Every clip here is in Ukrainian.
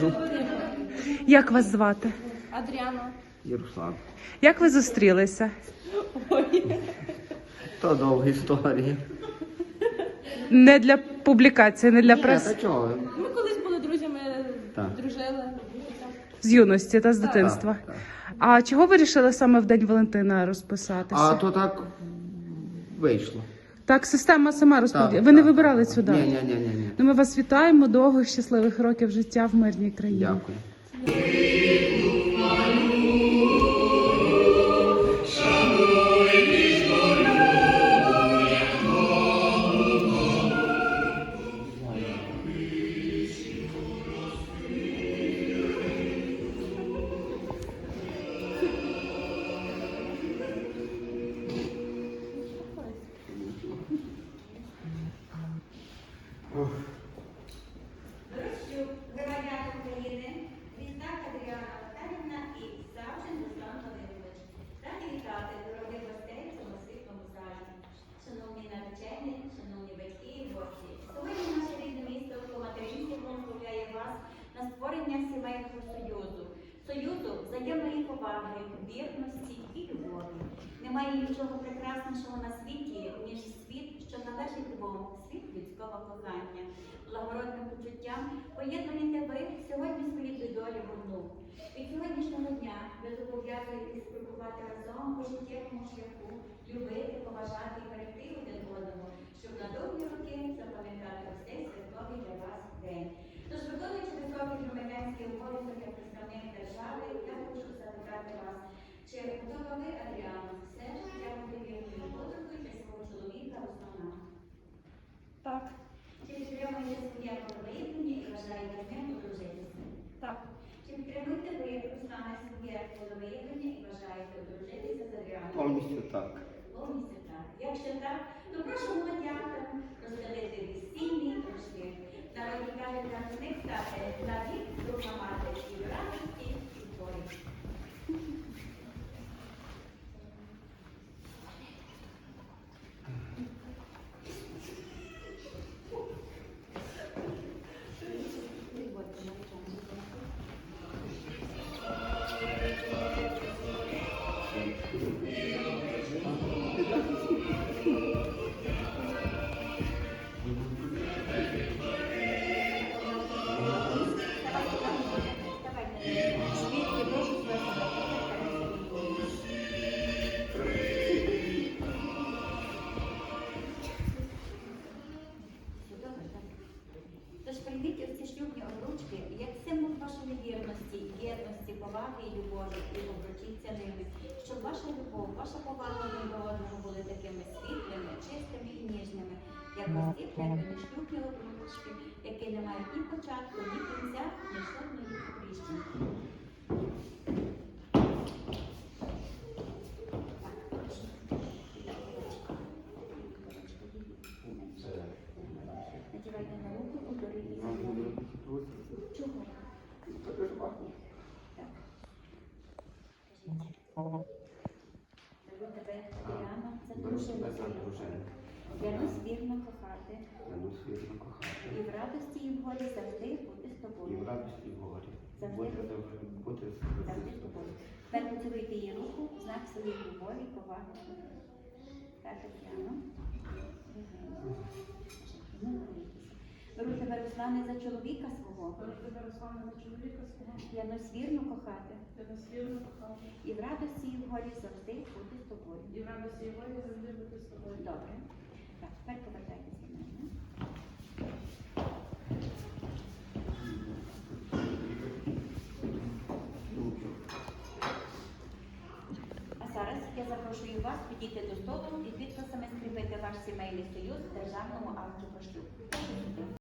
ходжу. Як вас звати? Адріана. Ярослав. Як ви зустрілися? То довга історія. Не для публікації, не для Ні, преси. та чого? Ми колись були друзями, Так. дружили. З юності та з дитинства. Так, так. А чого ви вирішили саме в День Валентина розписатися? А то так вийшло. Так, система сама Так. Ви не вибирали цю дату? Ні, ні, ні, ні, ні. Ну, ми вас вітаємо. Довгих щасливих років життя в мирній країні. Дякую. Сімейного союзу. Взаємної поваги, вірності і любові. Немає нічого прекраснішого на світі, ніж світ, що належить двом, світ людського кохання. Благородним почуттям поєднуєте ви сьогодні свої долі в. Від сьогоднішнього дня ви зобов'язуєтесь крокувати разом по життєвому шляху, любити, поважати і берегти один одного, щоб на довгі роки запам'ятати ось цей для вас день. Тож, виконуючи високий громадянський обов'язок як представник держави, я хочу запитати вас, чи готова ви, Адріана, все життя бути вірною подругою для свого чоловіка Руслана? Так, Чи підтримуєте своє волевиявлення і бажаєте з ним одружитися? так, Чи підтримуєте ви, Руслане, своє волевиявлення і бажаєте одружитися з Адріаном? Повністю так. Повністю так. Якщо так, то прошу молодятам розстелити весільні ಅದಕ್ಕಾಗಿ ಯೋಚನೆ ಮಾಡಬೇಕು. Прийміть ось ці шлюбні обручки як символ вашої вірності, єдності, поваги і любові, і обручіться ними, щоб ваша любов, ваша повага до одного були такими світлими, чистими і ніжними, як освітлені ці прекрасні шлюбні обручки, які не мають ні початку, ні кінця, ні жодної тріщинки. Надівайте на руку, удорі і Чого? Люблю тебе, Діана, це дружина. Клянусь вірно кохати, і в радості, і в горі завжди бути з І тобою. в радості і в горі. Завжди. Бути завжди бути Завжди з тобою. Тепер поцілуйте її руку, в знак своєї любові, поваги. Так, Тетяно. Беру тебе, Руслане, за чоловіка свого. за чоловіка свого, Клянусь вірно кохати. І в радості, і в горі завжди бути з тобою. І в радості і волі завжди бути з тобою. Добре. Так, тепер повертайтеся до мене. А зараз я запрошую вас підійти до столу і підписами скріпити ваш сімейний союз державному акті про шлюб.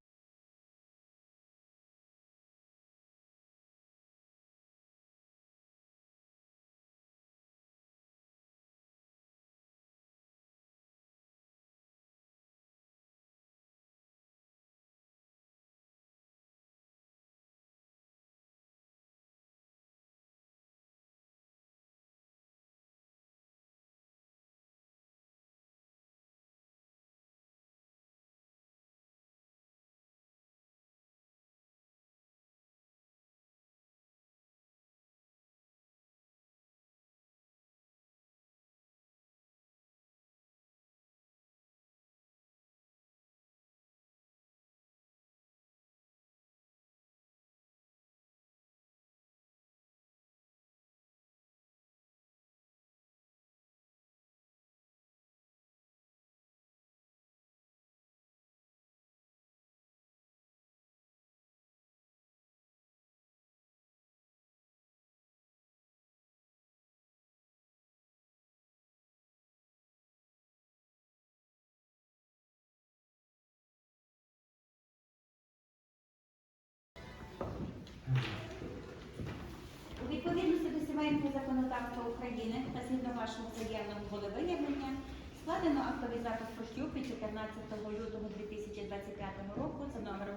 У відповідності до сімейного законодавства України та згідно вашого заявного волевиявлення складено актовий запис шлюб від 14 лютого 2025 року за номером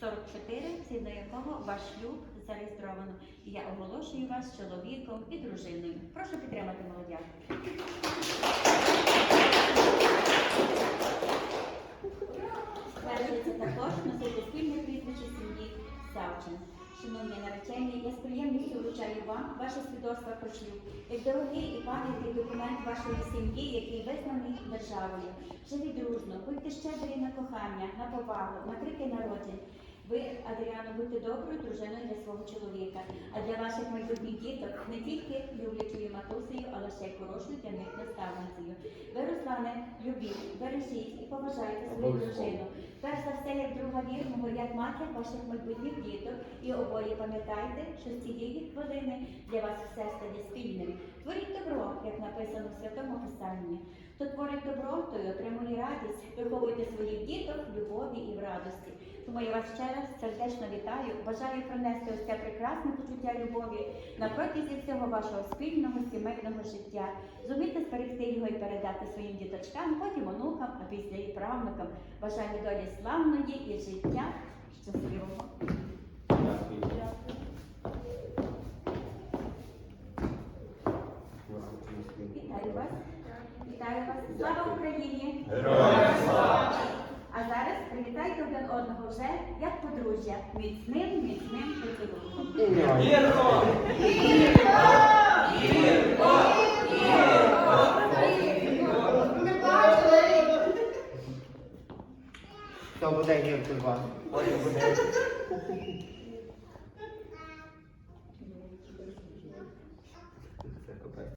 44, згідно якого ваш шлюб зареєстровано. І я оголошую вас чоловіком і дружиною. Прошу підтримати молодят. Свідоцтво про як дорогий і пам'ятний документ вашої сім'ї, який визнаний державою. Живіть дружно, будьте щедрі на кохання, на повагу, на крики народжень. Ви, Адріано, будьте доброю дружиною для свого чоловіка, а для ваших майбутніх діток не тільки люблячою матусею, але ще й хорошою для них наставницею. Ви, Руслане, любіть, бережіть і поважайте свою дружину. Перш за все, як друга вірного, як матір ваших майбутніх діток, і обоє пам'ятайте, що з цієї хвилини для вас все стає спільним. Творіть добро, як написано в Святому Писанні. Хто творить добро, той отримує радість. Виховуйте своїх діток в любові і в радості. Тому я вас ще раз сердечно вітаю. Бажаю пронести ось це прекрасне почуття любові на протязі всього вашого спільного сімейного життя. Зумійте зберегти його і передати своїм діточкам, потім онукам, а після і правнукам. Бажаю долі славної і життя щасливого. Дякую. Вітаю вас. Вітаю вас. Слава Україні! Героям слава! А зараз привітайте один одного вже як подружжя. Міцним, міцним поцілунком. То буде гірко. Потім буде.